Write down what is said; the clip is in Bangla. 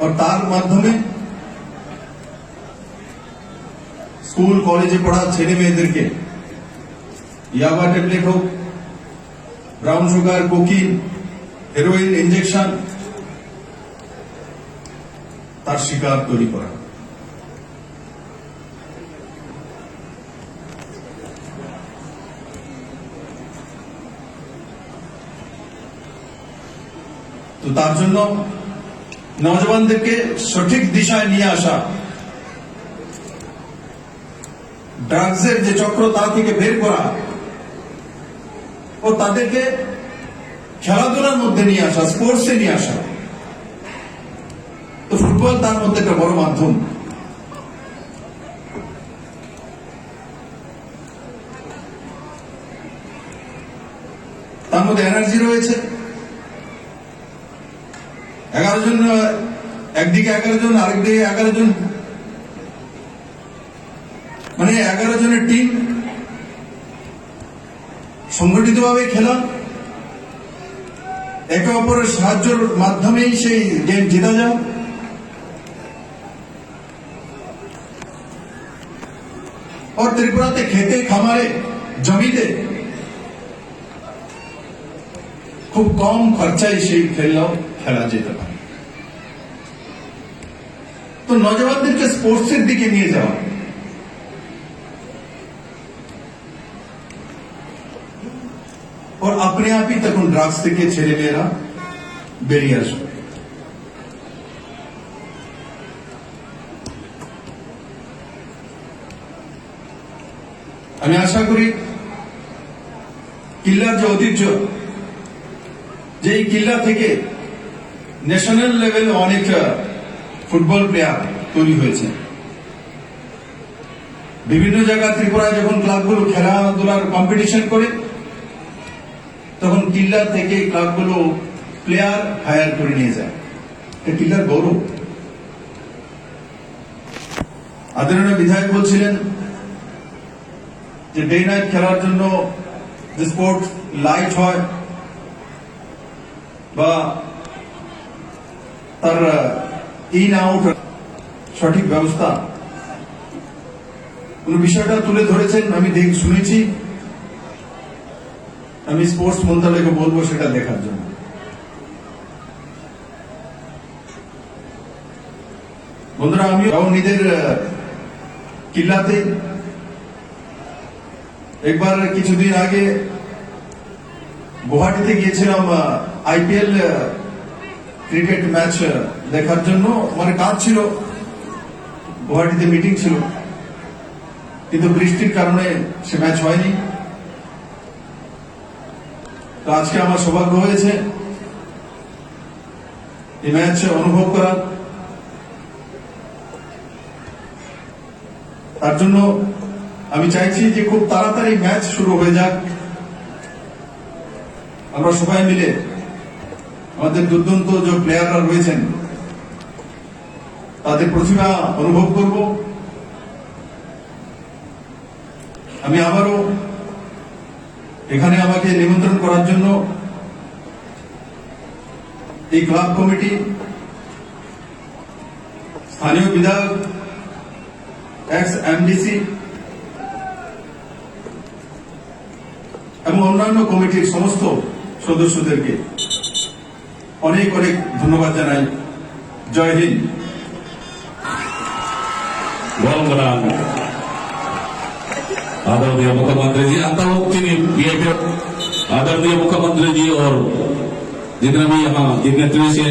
और তার মাধ্যমে স্কুল কলেজে পড়া ছেলে মেয়েদেরকে ইয়াবা ট্যাবলেট হোক brown sugar cocaine heroin injection তার শিকার তৈরি করা তো তার জন্য নজওয়ানদেরকে সঠিক দিশায় নিয়ে আসা। ড্রাগসের যে চক্র, তা থেকে বের করা ও তাদেরকে খেলাধুলার মধ্যে নিয়ে আসা স্পোর্টসে নিয়ে আসা। তো ফুটবল তার মধ্যে একটা বড় মাধ্যম। তার মধ্যে এনার্জি রয়েছে। এগারো জন একদিকে এগারো জন আরেকদিকে এগারো জন মানে এগারো জনের টিম সংগঠিতভাবে খেলা। একে অপরের সাহায্যের মাধ্যমেই সেই গেম জেতা যাও और ত্রিপুরাতে খেতে, খামারে, জমিতে খুব কম খরচায় সেই খেলাও খেলা যেতে পারে তো নজওয়ানদেরকে স্পোর্টসের দিকে নিয়ে যাওয়া और अपने आप ही তখন ড্রাগস থেকে ছেলে মেয়েরা বেরিয়ে আসবে আমি আশা করি কিল্লার যে ঐতিহ্য যে এই কিল্লা থেকে ন্যাশনাল লেভেলে অনেক ফুটবল প্লেয়ার তৈরি হয়েছে। বিভিন্ন জায়গায় ত্রিপুরায় যখন ক্লাবগুলো খেলাধুলার কম্পিটিশন করে, তখন কিল্লার থেকে ক্লাবগুলো প্লেয়ার হায়ার করে নিয়ে যায়। এটা কিল্লার গৌরব। আদরণীয় বিধায়ক বলছিলেন যে ডে নাইট খেলার জন্য যে স্পোর্ট লাইট হয় বা তার ইন আউট সঠিক ব্যবস্থা। উনি বিষয়টা তুলে ধরেছেন? আমি দেখ, শুনেছি। আমি স্পোর্টস মন্ত্রণালয়কে বলব সেটা দেখার জন্য। বন্ধুরা আমি নিজের কিল্লাতে একবার কিছুদিন আগে গুয়াহাটিতে গিয়েছিলাম আইপিএল ক্রিকেট ম্যাচ দেখার জন্য মানে কাজ ছিল। গুয়াহাটিতে মিটিং ছিল। কিন্তু বৃষ্টির কারণে সে ম্যাচ হয়নি। তো আজকে আমার সৌভাগ্য হয়েছে এই ম্যাচ অনুভব করার। তার জন্য আমি চাইছি যে খুব তাড়াতাড়ি ম্যাচ শুরু হয়ে যাক। আমরা সবাই মিলে আমাদের দুর্দান্ত যে প্লেয়াররা রয়েছেন, তাদের প্রতিভা অনুভব করব। আমি আবারও এখানে আমাকে নিমন্ত্রণ করার জন্য এই ক্লাব কমিটি, স্থানীয় বিধায়ক এক্স এমডিসি এবং অন্যান্য কমিটির সমস্ত সদস্যদেরকে অনেক অনেক ধন্যবাদ জানাই জয় হিন্দ Welcome. आदरणीय मुख्यमंत्री जी आता हूँ कि बीएपी आदरणीय मुख्यमंत्री जी और जितने भी यहाँ जितने से